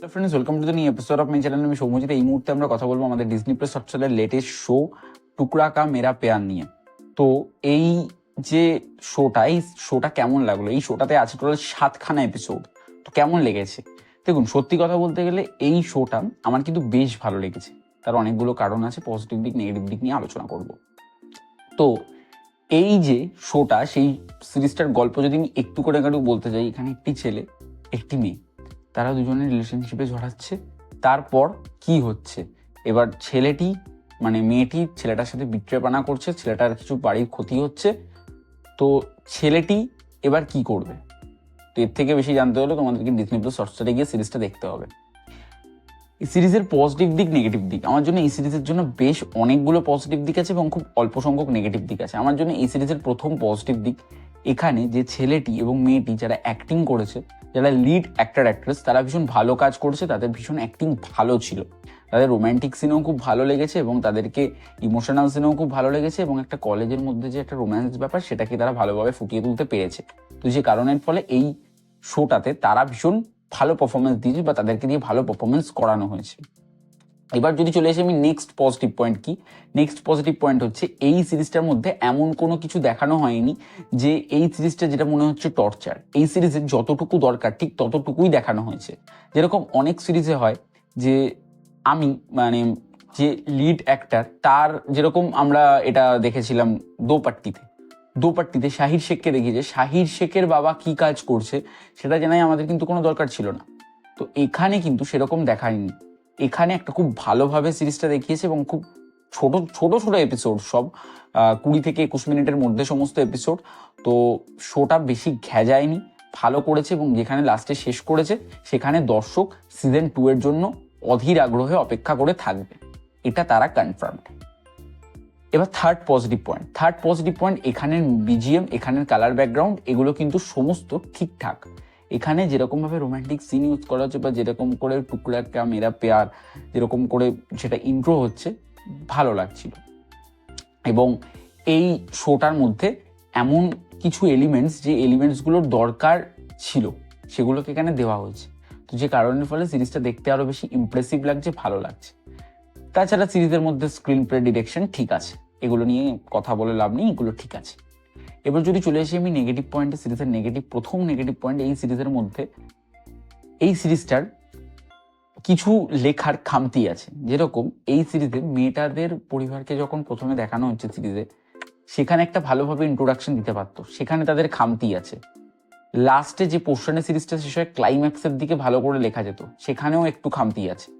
Hello friends welcome to the new episode of my channel আমি সৌমজিৎ এই মুহূর্তে আমরা কথা বলব আমাদের ডিজনি প্লাস হটস্টারের লেটেস্ট শো টুকরা কা মেরা পেয়ার নিয়ে। তো এই যে শোটা এই শোটা কেমন লাগল? এই শোটাতে আছে টোটাল সাতখানা এপিসোড তো কেমন লেগেছে? দেখুন, সত্যি কথা বলতে গেলে এই শোটা আমার কিন্তু বেশ ভালো লেগেছে। তার অনেকগুলো কারণ আছে পজিটিভ দিক নেগেটিভ দিক নিয়ে আলোচনা করব। তো এই যে শোটা সেই সিরিজটার গল্প যদি আমি একটু করে একটু বলতে চাই এখানে একটি ছেলে, একটি মেয়ে। তারা দুজনে রিলেশনশিপে জড়াচ্ছে। তারপর কি হচ্ছে? এবার ছেলেটি মানে মেয়েটি ছেলেটার সাথে বিট্রেপানা করছে, ছেলেটার কিছু বাড়ির ক্ষতি হচ্ছে। তো ছেলেটি এবার কি করবে? তো এর থেকে বেশি জানতে হলে তোমাদেরকে ডিসনি প্লাস হটস্টারে গিয়ে সিরিজটা দেখতে হবে। এই সিরিজের পজিটিভ দিক নেগেটিভ দিক। আমার জন্য এই সিরিজের জন্য বেশ অনেকগুলো পজিটিভ দিক আছে এবং খুব অল্প সংখ্যক নেগেটিভ দিক আছে। আমার জন্য এই সিরিজের প্রথম পজিটিভ দিক এখানে যে ছেলেটি এবং মেয়েটি যারা অ্যাক্টিং করেছে, যারা লিড অ্যাক্টর অ্যাক্ট্রেস তারা ভীষণ ভালো কাজ করছে, তাদের ভীষণ অ্যাক্টিং ভালো ছিল। তাদের রোম্যান্টিক সিনেও খুব ভালো লেগেছে এবং তাদেরকে ইমোশনাল সিনেও খুব ভালো লেগেছে এবং একটা কলেজের মধ্যে যে একটা রোম্যান্স ব্যাপার, সেটাকে তারা ভালোভাবে ফুটিয়ে তুলতে পেরেছে। তো যে কারণের ফলে এই শোটাতে তারা ভীষণ ভালো পারফরমেন্স দিয়েছে বা তাদেরকে দিয়ে ভালো পারফরমেন্স করানো হয়েছে। এবার যদি চলে আসি আমি নেক্সট পজিটিভ পয়েন্ট কি? নেক্সট পজিটিভ পয়েন্ট হচ্ছে এই সিরিজটার মধ্যে এমন কোনো কিছু দেখানো হয়নি যে এই সিরিজটা যেটা মনে হচ্ছে টর্চার এই সিরিজের যতটুকু দরকার, ঠিক ততটুকুই দেখানো হয়েছে। যেরকম অনেক সিরিজে হয় যে আমি মানে যে লিড অ্যাক্টার তার যেরকম আমরা এটা দেখেছিলাম দোপাট্টিতে। দোপাট্টিতে শাহির শেখকে দেখি দেখিয়েছে শাহির শেখের বাবা কি কাজ করছে, সেটা জানাই আমাদের কিন্তু কোনো দরকার ছিল না। তো এখানে কিন্তু সেরকম দেখায়নি। এখানে একটা খুব ভালোভাবে সিরিজটা দেখিয়েছে এবং খুব ছোট ছোট ছোট এপিসোড সব কুড়ি থেকে একুশ মিনিটের মধ্যে সমস্ত এপিসোড তো শোটা বেশি ঘেজায়নি, ভালো করেছে এবং যেখানে লাস্টে শেষ করেছে, সেখানে দর্শক সিজন টু এর জন্য অধীর আগ্রহে অপেক্ষা করে থাকবে। এটা তারা কনফার্মড এবার third positive point third positive point এখানের বিজিএম এখানের কালার ব্যাকগ্রাউন্ড এগুলো কিন্তু সমস্ত ঠিকঠাক। এখানে যেরকম ভাবে রোমান্টিক সিন ইউজ করা হচ্ছে বা যেরকম করে টুকরা কা মেরা পেয়ার যেরকম করে সেটা ইন্ট্রো হচ্ছে, ভালো লাগছিল। এবং এই শোটার মধ্যে এমন কিছু এলিমেন্টস যে এলিমেন্টসগুলোর দরকার ছিল, সেগুলোকে এখানে দেওয়া হয়েছে। তো যে কারণের ফলে সিরিজটা দেখতে আরও বেশি ইমপ্রেসিভ লাগছে, ভালো লাগছে। তাছাড়া সিরিজের মধ্যে স্ক্রিন প্লে ডিরেকশন ঠিক আছে। এগুলো নিয়ে কথা বলে লাভ নেই, এগুলো ঠিক আছে। এবার যদি চলে আসি আমি নেগেটিভ পয়েন্টে সিরিজের নেগেটিভ প্রথম নেগেটিভ পয়েন্ট এই সিরিজের মধ্যে, এই সিরিজটার কিছু লেখার খামতি আছে। যেরকম এই সিরিজে মেয়েটাদের পরিবারকে যখন প্রথমে দেখানো হচ্ছে সিরিজে সেখানে একটা ভালোভাবে ইন্ট্রোডাকশন দিতে পারতো। সেখানে তাদের খামতি আছে। লাস্টে যে পোর্শনের সিরিজটা শেষ হয় ক্লাইম্যাক্সের দিকে ভালো করে লেখা যেত। সেখানেও একটু খামতি আছে।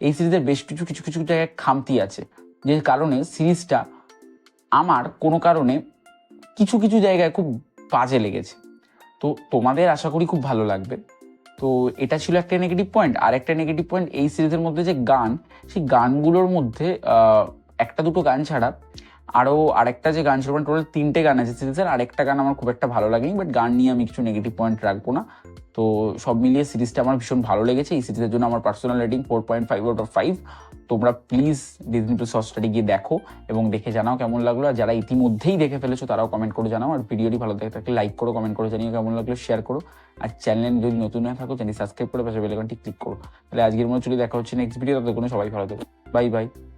এই সিরিজের বেশ কিছু কিছু কিছু জায়গায় খামতি আছে। যে কারণে সিরিজটা আমার কোনো কারণে কিছু কিছু জায়গায় খুব বাজে লেগেছে। তো তোমাদের আশা করি খুব ভালো লাগবে। তো এটা ছিল একটা নেগেটিভ পয়েন্ট আর একটা নেগেটিভ পয়েন্ট এই সিরিজের মধ্যে যে গান, সেই গানগুলোর মধ্যে একটা দুটো গান ছাড়া আরও আরেকটা যে গান ছিল মানে টোটাল তিনটে গান আছে সিরিজের আরেকটা গান আমার খুব একটা ভালো লাগেনি বাট গান নিয়ে আমি কিছু নেগেটিভ পয়েন্ট রাখব না। তো সব মিলিয়ে সিরিজটা আমার ভীষণ ভালো লেগেছে। এই সিরিজের জন্য আমার personal rating four point five out of five তোমরা প্লিজ ডিজনি প্লাস হটস্টারে গিয়ে দেখো এবং দেখে জানাও কেমন লাগল। আর যারা ইতিমধ্যেই দেখে ফেলেছো, তারাও কমেন্ট করে জানাও। আর ভিডিওটি ভালো দেখে থাকলে লাইক করো কমেন্ট করে জানিও কেমন লাগল শেয়ার করো। আর চ্যানেল যদি নতুন হয়ে থাকো চ্যানেল সাবস্ক্রাইব করে পাশে বেলাকনটি ক্লিক করো। তাহলে আজকের মতো চলে দেখা হচ্ছে নেক্সট ভিডিও তাদের কোনো সবাই ভালো থাকো। Bye bye